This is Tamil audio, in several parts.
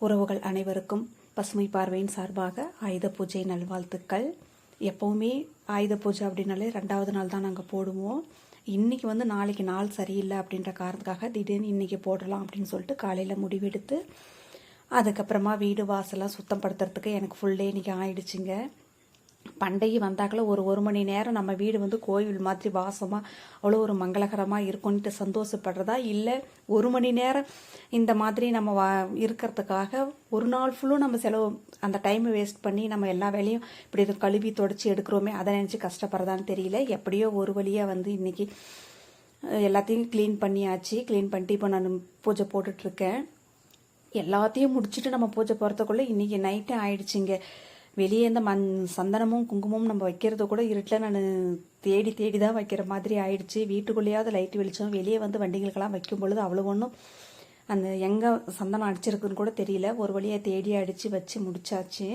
உறவுகள் அனைவருக்கும் பசுமை பார்வையின் சார்பாக ஆயுத பூஜை நல்வாழ்த்துக்கள். எப்போவுமே ஆயுத பூஜை அப்படின்னாலே ரெண்டாவது நாள் தான் நாங்கள் போடுவோம். இன்றைக்கி வந்து நாளைக்கு நாள் சரியில்லை அப்படின்ற காரணத்துக்காக திடீர்னு இன்றைக்கி போடலாம் அப்படின்னு சொல்லிட்டு காலையில் முடிவெடுத்து அதுக்கப்புறமா வீடு வாசலாம் சுத்தம் படுத்துறதுக்கு எனக்கு ஃபுல் டே இன்றைக்கி ஆயிடுச்சுங்க. பண்டிகை வந்தாக்கல ஒரு ஒரு மணி நேரம் நம்ம வீடு வந்து கோவில் மாதிரி வாசமாக அவ்வளோ ஒரு மங்களகரமாக இருக்கும்னுட்டு சந்தோஷப்படுறதா? இல்லை ஒரு மணி நேரம் இந்த மாதிரி நம்ம வா இருக்கிறதுக்காக ஒரு நாள் ஃபுல்லும் நம்ம செலவு அந்த டைமை வேஸ்ட் பண்ணி நம்ம எல்லா வேலையும் இப்படி கழுவி தொடச்சி எடுக்கிறோமே அதை நினச்சி கஷ்டப்படுறதான்னு தெரியல. எப்படியோ ஒரு வழியாக வந்து இன்றைக்கி எல்லாத்தையும் க்ளீன் பண்ணியாச்சு. க்ளீன் பண்ணிட்டு இப்போ நான் பூஜை போட்டுட்ருக்கேன் எல்லாத்தையும் முடிச்சுட்டு நம்ம பூஜை போகிறதுக்குள்ளே இன்றைக்கி நைட்டே ஆயிடுச்சுங்க. வெளியே இந்த மண் சந்தனமும் குங்குமமும் நம்ம வைக்கிறது கூட இருட்டில் நான் தேடி தேடி தான் வைக்கிற மாதிரி ஆயிடுச்சு. வீட்டுக்குள்ளேயாவது லைட் வெளிச்சம். வெளியே வந்து வண்டிகளுக்கெல்லாம் வைக்கும் பொழுது அவ்வளோ ஒன்றும் அந்த எங்கே சந்தனம் அடிச்சிருக்குன்னு கூட தெரியல. ஒரு வழியாக தேடி அடித்து வச்சு முடிச்சாச்சு.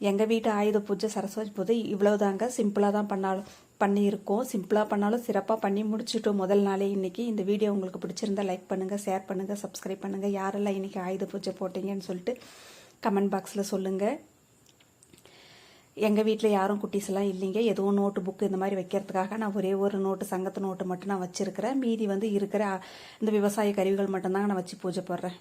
எங்கள் வீட்டு ஆயுத பூஜை சரஸ்வதி பூஜை இவ்வளோதாங்க சிம்பிளாக தான் பண்ணாலும் பண்ணியிருக்கோம். சிம்பிளாக பண்ணாலும் சிறப்பாக பண்ணி முடிச்சிட்டோம். முதல் நாளே இன்றைக்கி இந்த வீடியோ உங்களுக்கு பிடிச்சிருந்தா லைக் பண்ணுங்கள் ஷேர் பண்ணுங்கள் சப்ஸ்கிரைப் பண்ணுங்கள் யாரெல்லாம் இன்றைக்கி ஆயுத பூஜை போட்டீங்கன்னு சொல்லிட்டு கமெண்ட் பாக்ஸில் சொல்லுங்கள் எங்கள் வீட்டில் யாரும் குட்டீஸ் எல்லாம் இல்லைங்க. எதுவும் நோட்டு புக்கு இந்த மாதிரி வைக்கிறதுக்காக நான் ஒரே ஒரு நோட்டு சங்கத்து நோட்டு மட்டும் நான் வச்சுருக்கிறேன். மீதி வந்து இருக்கிற இந்த விவசாய கருவிகள் மட்டும்தாங்க நான் வச்சு பூஜை போடுறேன்.